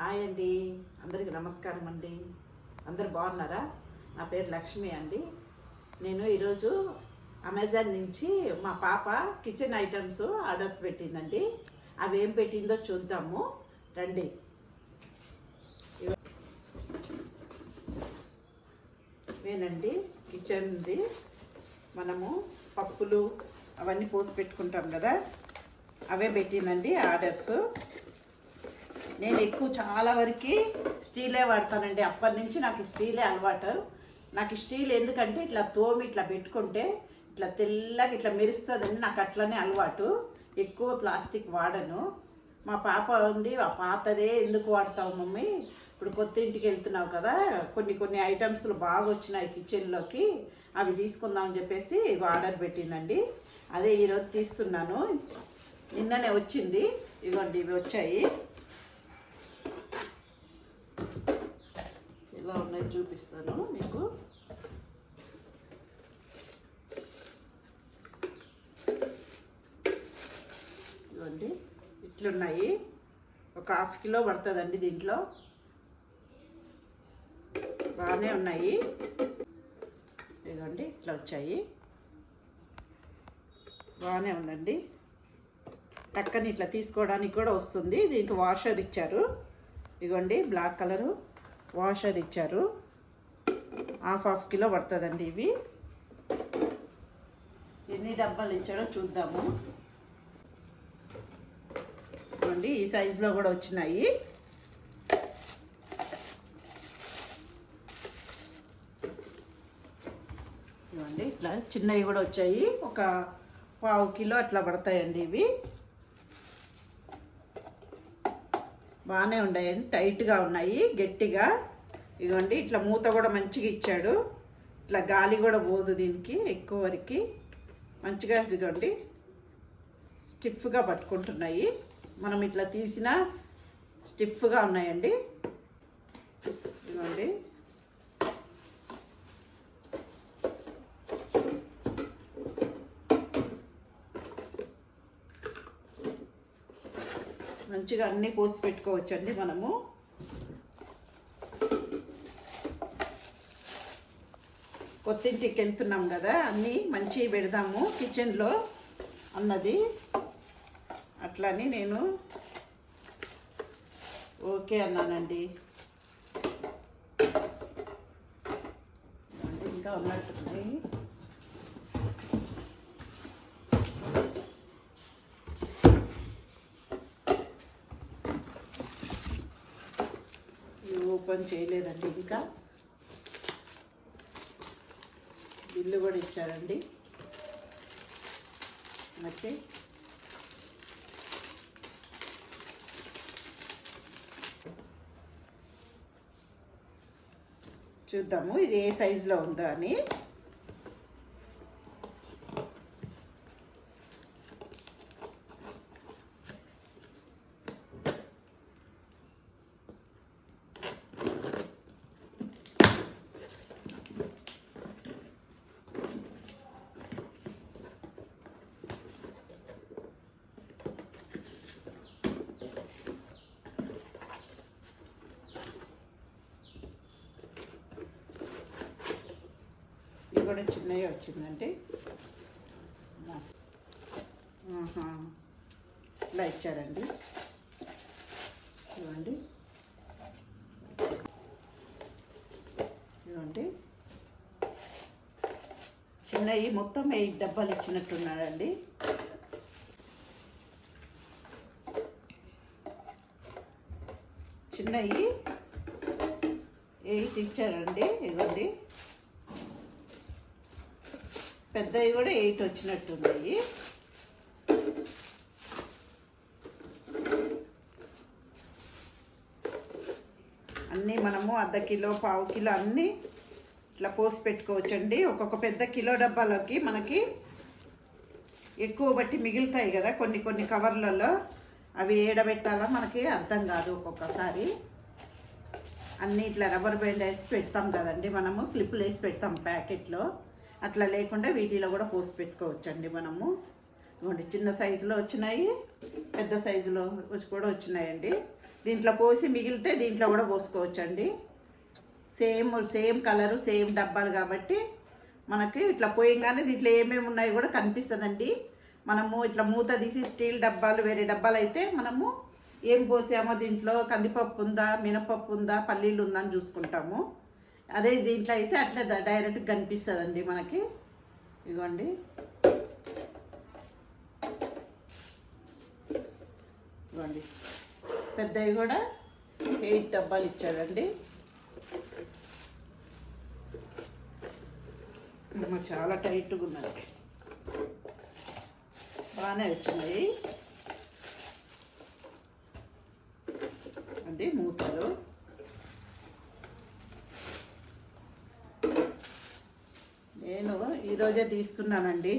Hi అండి. అందరికీ నమస్కారం అండి. అందరు బాగున్నారా? నా పేరు లక్ష్మి అండి. నేను ఈరోజు అమెజాన్ నుంచి మా పాప కిచెన్ ఐటమ్స్ ఆర్డర్స్ పెట్టిందండి. అవి ఏం పెట్టిందో చూద్దాము. రండి. ఇవేనండి కిచెన్ది. మనము పప్పులు అవన్నీ పోసి పెట్టుకుంటాం కదా. అవే పెట్టిందండి ఆర్డర్స్. నేను ఎక్కువ చాలా వరకు స్టీలే వాడతానండి. అప్పటి నుంచి నాకు స్టీలే అలవాటు. నాకు స్టీల్ ఎందుకంటే ఇట్లా తోమి ఇట్లా పెట్టుకుంటే ఇట్లా తెల్లగా ఇట్లా మెరుస్తుందని నాకు అట్లనే అలవాటు. ఎక్కువ ప్లాస్టిక్ వాడను. మా పాప ఉంది ఆ పాతదే ఎందుకు వాడతావు మమ్మీ? ఇప్పుడు కొత్త ఇంటికి వెళ్తున్నావు కదా కొన్ని కొన్ని ఐటమ్స్లు బాగా వచ్చినాయి కిచెన్లోకి అవి తీసుకుందామని చెప్పేసి ఆర్డర్ పెట్టిందండి. అదే ఈరోజు తీస్తున్నాను. నిన్ననే వచ్చింది. ఇవ్వండి ఇవి వచ్చాయి. ఎలా ఉన్నాయి చూపిస్తాను మీకు. ఇవ్వండి ఇట్లున్నాయి. ఒక హాఫ్ కిలో పడుతుందండి దీంట్లో. బాగానే ఉన్నాయి. ఇదిగోండి ఇట్లా వచ్చాయి. బాగానే ఉందండి. టక్కని ఇట్లా తీసుకోవడానికి కూడా వస్తుంది. దీనికి వాషర్ ఇచ్చారు. ఇగోండి బ్లాక్ కలరు వాషర్ ఇచ్చారు. హాఫ్ హాఫ్ కిలో పడుతుందండి ఇవి. ఎన్ని డబ్బాలు ఇచ్చాడో చూద్దాము. ఇవ్వండి ఈ సైజులో కూడా వచ్చినాయి. ఇవ్వండి ఇట్లా చిన్నవి కూడా వచ్చాయి. ఒక పావు కిలో అట్లా పడతాయండి ఇవి. బాగానే ఉన్నాయండి టైట్గా ఉన్నాయి గట్టిగా. ఇదిగోండి ఇట్లా మూత కూడా మంచిగా ఇచ్చాడు. ఇట్లా గాలి కూడా పోదు దీనికి ఎక్కువ వరకు. మంచిగా ఇదిగోండి స్టిఫ్గా పట్టుకుంటున్నాయి. మనం ఇట్లా తీసిన స్టిఫ్గా ఉన్నాయండి. ఇదిగోండి. మంచిగా అన్నీ పోసి పెట్టుకోవచ్చండి మనము. కొత్తింటికి వెళ్తున్నాం కదా అన్నీ మంచిగా పెడదాము కిచెన్లో అన్నది. అట్లని నేను ఓకే అన్నానండి. ఇంకా ఉన్నట్టుంది ఇవి ఓపెన్ చేయలేదండి ఇంకా. బిల్లు కూడా ఇచ్చారండి. ఓకే. చూద్దాము ఇది ఏ సైజులో ఉందో అని. కూడా చిన్నవి వచ్చిందండి. ఇలా ఇచ్చారండి. ఇవ్వండి. ఇవ్వండి. చిన్నవి మొత్తం ఎయిట్ డబ్బాలు ఇచ్చినట్టున్నాడండి చిన్నవి ఎయిట్ ఇచ్చారండి. ఇవ్వండి. పెద్దవి కూడా ఎయిట్ వచ్చినట్టున్నాయి. అన్నీ మనము అర్ధ కిలో పావు కిలో అన్నీ ఇట్లా పోసి పెట్టుకోవచ్చండి. ఒక్కొక్క పెద్ద కిలో డబ్బాలోకి మనకి ఎక్కువ బట్టి మిగులుతాయి కదా కొన్ని కొన్ని కవర్లలో. అవి ఏడబెట్టాలా మనకి అర్థం కాదు ఒక్కొక్కసారి. అన్నీ ఇట్లా రబ్బర్ బ్యాండ్ వేసి పెడతాం కదండి మనము క్లిప్పులు వేసి పెడతాం ప్యాకెట్లో. అట్లా లేకుండా వీటిలో కూడా పోసి పెట్టుకోవచ్చండి మనము. ఇవ్వండి చిన్న సైజులో వచ్చినాయి పెద్ద సైజులో కూడా వచ్చినాయండి. దీంట్లో పోసి మిగిలితే దీంట్లో కూడా పోసుకోవచ్చండి. సేమ్ సేమ్ కలరు సేమ్ డబ్బాలు కాబట్టి మనకి ఇట్లా పోయంగానే దీంట్లో ఏమేమి ఉన్నాయో కూడా కనిపిస్తుందండి. మనము ఇట్లా మూత తీసి స్టీల్ డబ్బాలు వేరే డబ్బాలు అయితే మనము ఏం పోసామో దీంట్లో కందిపప్పు ఉందా మినపప్పు ఉందా పల్లీలు ఉందా అని చూసుకుంటాము. అదే దీంట్లో అయితే అట్లా ద- డైరెక్ట్గా కనిపిస్తుందండి మనకి. ఇదిగోండి ఇదిగోండి పెద్దవి కూడా ఎయిట్ డబ్బాలు ఇచ్చాడండి. చాలా టైట్గా ఉన్నది. బాగానే వచ్చినాయి. అంటే మూతలు నేను ఈరోజే తీస్తున్నానండి.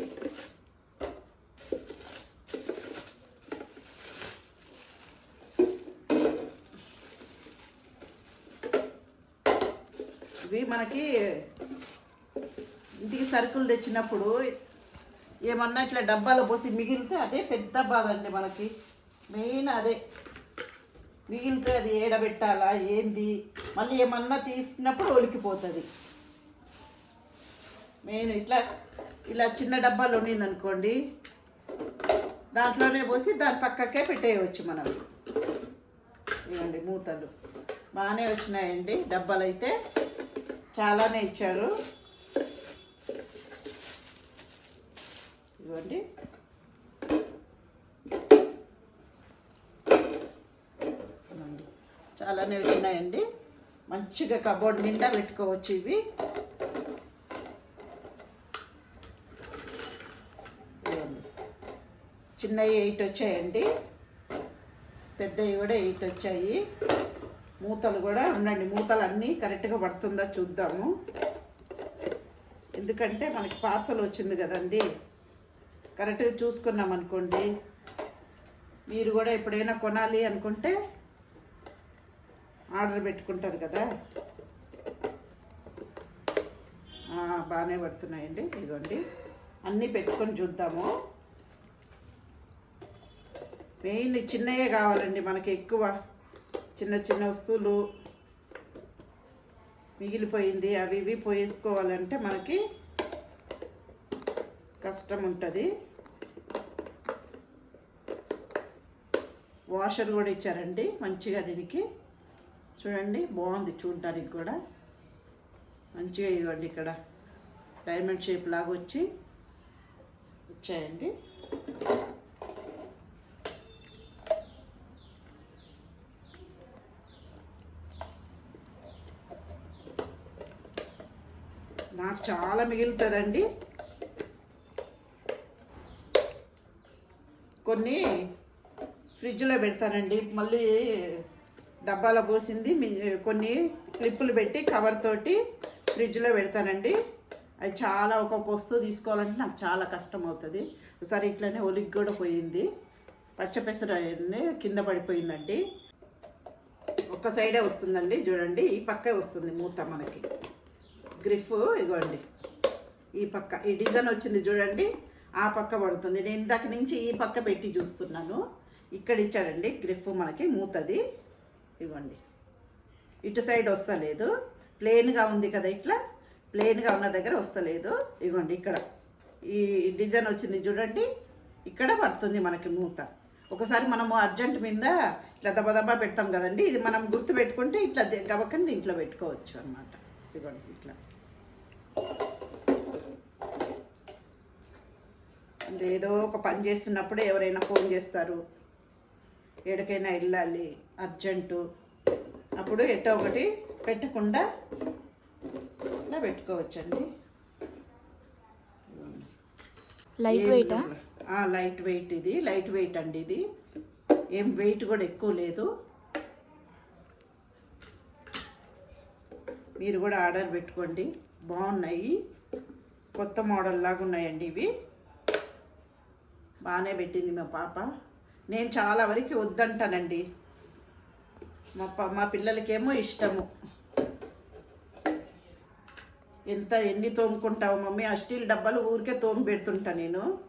ఇవి మనకి ఇంటికి సరుకులు తెచ్చినప్పుడు ఏమన్నా ఇట్లా డబ్బాలో పోసి మిగిలితే అదే పెద్ద బాధ అండి మనకి. మెయిన్ అదే. మిగిలితే అది ఏడబెట్టాలా ఏంది? మళ్ళీ ఏమన్నా తీసినప్పుడు ఒలికిపోతుంది. మెయిన్ ఇట్లా ఇలా చిన్న డబ్బాలు ఉండిందనుకోండి దాంట్లోనే పోసి దాని పక్కకే పెట్టేయవచ్చు మనం. ఇవ్వండి మూతలు. బాగానే వచ్చినాయండి డబ్బాలు అయితే చాలానే ఇచ్చారు. ఇవ్వండి. ఇవ్వండి. చాలానే వచ్చినాయండి. మంచిగా కబోర్డ్ నిండా పెట్టుకోవచ్చు ఇవి ఇవ్వండి. చిన్నవి ఎయిట్ వచ్చాయండి. పెద్దవి కూడా ఎయిట్ వచ్చాయి. మూతలు కూడా ఉండండి మూతలు అన్నీ కరెక్ట్గా పడుతుందా చూద్దాము. ఎందుకంటే మనకి పార్సల్ వచ్చింది కదండి. కరెక్ట్గా చూసుకున్నాం అనుకోండి. మీరు కూడా ఎప్పుడైనా కొనాలి అనుకుంటే ఆర్డర్ పెట్టుకుంటారు కదా. బాగానే పడుతున్నాయండి. ఇదిగోండి. అన్నీ పెట్టుకొని చూద్దాము. మెయిన్ చిన్నయే కావాలండి మనకి ఎక్కువ. చిన్న చిన్న వస్తువులు మిగిలిపోయింది. అవి ఇవి పోయేసుకోవాలంటే మనకి కష్టం ఉంటుంది. వాషర్ కూడా ఇచ్చారండి మంచిగా దీనికి. చూడండి బాగుంది చూడడానికి కూడా. మంచిగా ఇవ్వండి ఇక్కడ. డైమండ్ షేప్ లాగా వచ్చి వచ్చాయండి నాకు చాలా మిగులుతుందండి. కొన్ని ఫ్రిడ్జ్లో పెడతానండి. మళ్ళీ డబ్బాలో పోసింది కొన్ని క్లిప్పులు పెట్టి కవర్ తోటి ఫ్రిడ్జ్లో పెడతానండి. అది చాలా ఒక్కొక్క వస్తువు తీసుకోవాలంటే నాకు చాలా కష్టం అవుతుంది ఒకసారి ఇట్లనే ఒలిగి కూడా పోయింది. పచ్చపెసర కింద పడిపోయిందండి. ఒక్క సైడే వస్తుందండి చూడండి. ఈ పక్కే వస్తుంది మూత మనకి. గ్రిఫ్ ఇగోండి. ఈ పక్క ఈ డిజైన్ వచ్చింది చూడండి ఆ పక్క పడుతుంది. నేను ఇందాక నుంచి ఈ పక్క పెట్టి చూస్తున్నాను. ఇక్కడ ఇచ్చాడండి గ్రిఫ్ మనకి మూతది. ఇవ్వండి ఇటు సైడ్ వస్తలేదు. ప్లెయిన్గా ఉంది కదా ఇట్లా? ప్లెయిన్గా ఉన్న దగ్గర వస్తలేదు. ఇగోండి ఇక్కడ. ఈ డిజైన్ వచ్చింది చూడండి ఇక్కడ పడుతుంది మనకి మూత. ఒకసారి మనము అర్జెంట్ మీద ఇట్లా దబ దబా పెడతాం కదండి ఇది మనం గుర్తు పెట్టుకుంటే ఇట్లా ది- గబక్కని దీంట్లో పెట్టుకోవచ్చు అనమాట ఇదిగోండి ఇట్లా. ఏదో ఒక పని చేస్తున్నప్పుడు ఎవరైనా ఫోన్ చేస్తారు. ఎక్కడికైనా వెళ్ళాలి అర్జెంటు. అప్పుడు ఎట్టో ఒకటి పెట్టకుండా ఇలా పెట్టుకోవచ్చండి. లైట్ వెయిటా లైట్ వెయిట్ ఇది. లైట్ వెయిట్ అండి ఇది. ఏం వెయిట్ కూడా ఎక్కువ లేదు. మీరు కూడా ఆర్డర్ పెట్టుకోండి. బాగున్నాయి. కొత్త మోడల్ లాగా ఉన్నాయండి ఇవి. బాగానే పెట్టింది మా పాప. నేను చాలా వరకు వద్దంటానండి. మా ప మా పిల్లలకేమో ఇష్టము. ఎంత ఎన్ని తోముకుంటావు మమ్మీ? ఆ స్టీల్ డబ్బాలు ఊరికే తోము పెడుతుంటా నేను.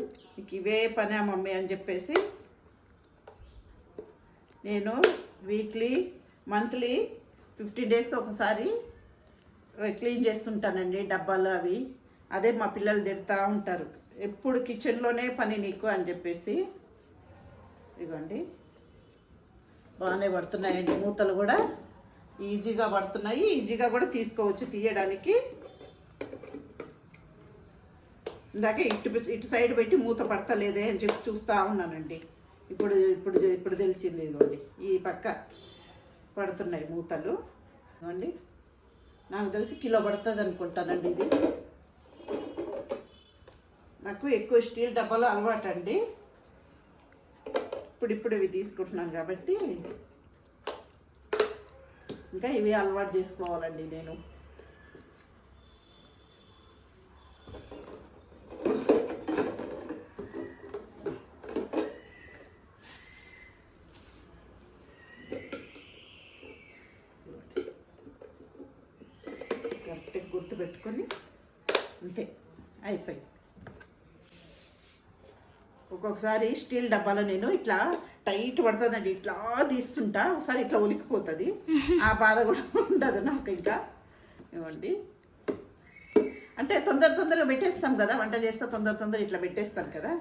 నీకు ఇవే పనే మమ్మీ అని చెప్పేసి. నేను వీక్లీ మంత్లీ ఫిఫ్టీన్ డేస్కి ఒకసారి క్లీన్ చేస్తుంటానండి డబ్బాలు అవి. అదే మా పిల్లలు తిడతా ఉంటారు. ఎప్పుడు కిచెన్లోనే పని నీకు అని చెప్పేసి. ఇదిగోండి బాగానే పడుతున్నాయండి మూతలు కూడా. ఈజీగా పడుతున్నాయి. ఈజీగా కూడా తీసుకోవచ్చు తీయడానికి. ఇందాక ఇటు ఇటు సైడ్ పెట్టి మూత పడతలేదే అని చెప్పి చూస్తూ ఉన్నానండి. ఇప్పుడు ఇప్పుడు ఇప్పుడు తెలిసింది ఇదిగోండి. ఈ పక్క పడుతున్నాయి మూతలు. ఇదిగోండి. నాకు తెలిసి కిలో పడుతుంది అనుకుంటానండి ఇది. నాకు ఎక్కువ స్టీల్ డబ్బాలు అలవాటు అండి ఇప్పుడు ఇప్పుడు ఇవి తీసుకుంటున్నాను కాబట్టి ఇంకా ఇవి అలవాటు చేసుకోవాలండి నేను. కరెక్ట్గా గుర్తు పెట్టుకొని అంతే అయిపోయింది. ఒక్కొక్కసారి స్టీల్ డబ్బాలో నేను ఇట్లా టైట్ పడుతుందండి ఇట్లా తీస్తుంటా ఒకసారి ఇట్లా ఉలికిపోతుంది ఆ బాధ కూడా ఉండదు నాకు ఇంకా. ఇవ్వండి అంటే తొందర తొందరగా పెట్టేస్తాం కదా వంట చేస్తే తొందర తొందర ఇట్లా పెట్టేస్తాం కదా.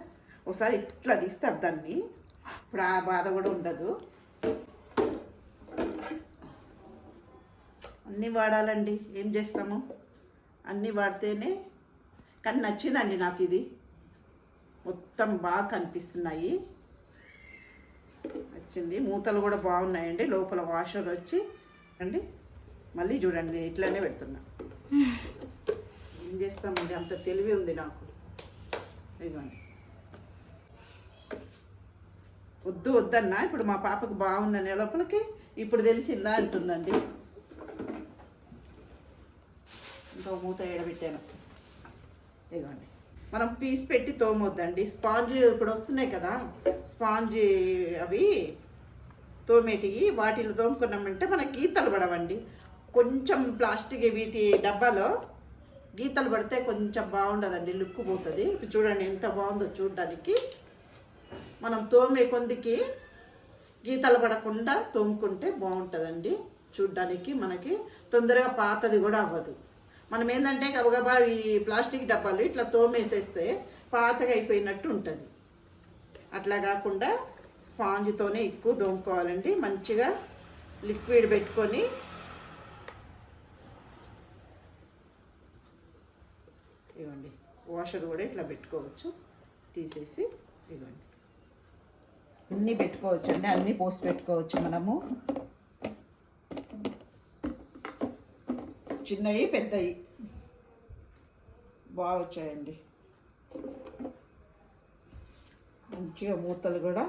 ఒకసారి ఇట్లా తీస్తారు దాన్ని. ఇప్పుడు ఆ బాధ కూడా ఉండదు. అన్నీ వాడాలండి. ఏం చేస్తాము? అన్నీ వాడితేనే కానీ నచ్చిందండి నాకు ఇది. మొత్తం బాగా కనిపిస్తున్నాయి. వచ్చింది మూతలు కూడా బాగున్నాయండి. లోపల వాషర్ వచ్చి అండి. మళ్ళీ చూడండి నేను ఇట్లానే పెడుతున్నా. ఏం చేస్తామండి? అంత తెలివి ఉంది నాకు. ఇదిగోండి. వద్దు వద్దన్నా. ఇప్పుడు మా పాపకు బాగుందనే లోపలికి ఇప్పుడు తెలిసిందా అంటుందండి. ఇంకా మూత ఎడబెట్టాను ఇదిగోండి. మనం పీస్ పెట్టి తోమొద్దండి. స్పాంజ్ ఇప్పుడు వస్తున్నాయి కదా స్పాంజ్ అవి తోమేటివి వాటిని తోముకున్నామంటే మనకి గీతలు పడవండి. కొంచెం ప్లాస్టిక్ వీటి డబ్బాలో గీతలు పడితే కొంచెం బాగుండదండి లుక్ పోతుంది. ఇప్పుడు చూడండి ఎంత బాగుందో చూడడానికి. మనం తోమే కొందికి గీతలు పడకుండా తోముకుంటే బాగుంటుందండి. చూడ్డానికి మనకి తొందరగా పాతది కూడా అవ్వదు. మనం ఏంటంటే గబగబా ఈ ప్లాస్టిక్ డబ్బాలు ఇట్లా తోమేసేస్తే పాతగా అయిపోయినట్టు ఉంటుంది. అట్లా కాకుండా స్పాంజ్తోనే ఎక్కువ దోముకోవాలండి మంచిగా లిక్విడ్ పెట్టుకొని ఇవ్వండి. వాషర్ కూడా ఇట్లా పెట్టుకోవచ్చు. తీసేసి ఇవ్వండి. అన్నీ పెట్టుకోవచ్చు అండి అన్నీ పోసి పెట్టుకోవచ్చు మనము. చిన్నవి పెద్దవి బాగా వచ్చాయండి. మంచిగా మూతలు కూడా.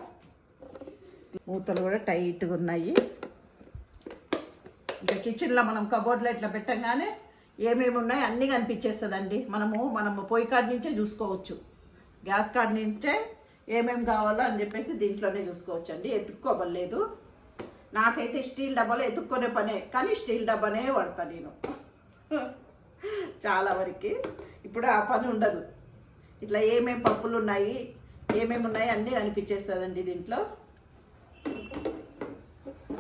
మూతలు కూడా టైట్గా ఉన్నాయి. ఇంకా కిచెన్లో మనం కబోర్డ్లో ఇట్లా పెట్టంగానే ఏమేమి ఉన్నాయి అన్నీ కనిపించేస్తుందండి. మనము మనము పొయ్యి కాడి నుంచే చూసుకోవచ్చు. గ్యాస్ కాడి నుంచే ఏమేమి కావాలో అని చెప్పేసి దీంట్లోనే చూసుకోవచ్చు అండి ఎత్తుక్కోవలేదు నాకైతే స్టీల్ డబ్బాలో ఎత్తుక్కునే పనే కానీ స్టీల్ డబ్బానే వాడతా నేను. చాలా వరకు. ఇప్పుడు ఆ పని ఉండదు. ఇట్లా ఏమేమి పప్పులు ఉన్నాయి ఏమేమి ఉన్నాయి అన్నీ అనిపించేస్తుందండి దీంట్లో.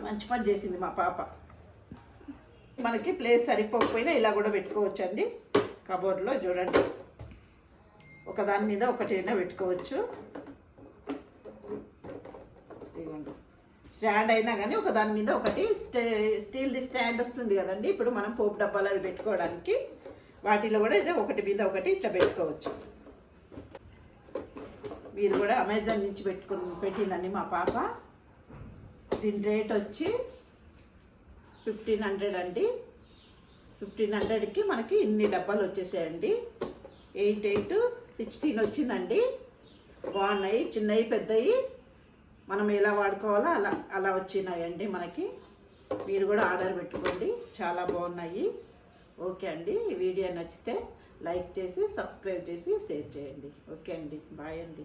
మంచి పని చేసింది మా పాప. మనకి ప్లేస్ సరిపోకపోయినా ఇలా కూడా పెట్టుకోవచ్చండి. కబోర్డ్లో చూడండి. ఒకదాని మీద ఒకటైనా పెట్టుకోవచ్చు ఇదిగోండి స్టాండ్ అయినా కానీ ఒక దాని మీద ఒకటి స్టే స్టీల్ది స్టాండ్ వస్తుంది కదండి. ఇప్పుడు మనం పోపు డబ్బాలు అవి పెట్టుకోవడానికి వాటిలో కూడా ఇదే ఒకటి మీద ఒకటి ఇట్లా పెట్టుకోవచ్చు. మీరు కూడా అమెజాన్ నుంచి పెట్టుకుని పెట్టిందండి మా పాప. దీని రేట్ వచ్చి ఫిఫ్టీన్ హండ్రెడ్ అండి. ఫిఫ్టీన్ హండ్రెడ్కి మనకి ఇన్ని డబ్బాలు వచ్చేసాయండి. ఎయిట్ ఎయిట్ సిక్స్టీన్ వచ్చిందండి. బాగున్నాయి చిన్నవి పెద్దవి. మనం ఎలా వాడుకోవాలో అలా అలా వచ్చినాయండి మనకి. మీరు కూడా ఆర్డర్ పెట్టుకోండి. చాలా బాగున్నాయి. ఓకే అండి. ఈ వీడియో నచ్చితే లైక్ చేసి సబ్స్క్రైబ్ చేసి షేర్ చేయండి. ఓకే అండి. బాయ్ అండి.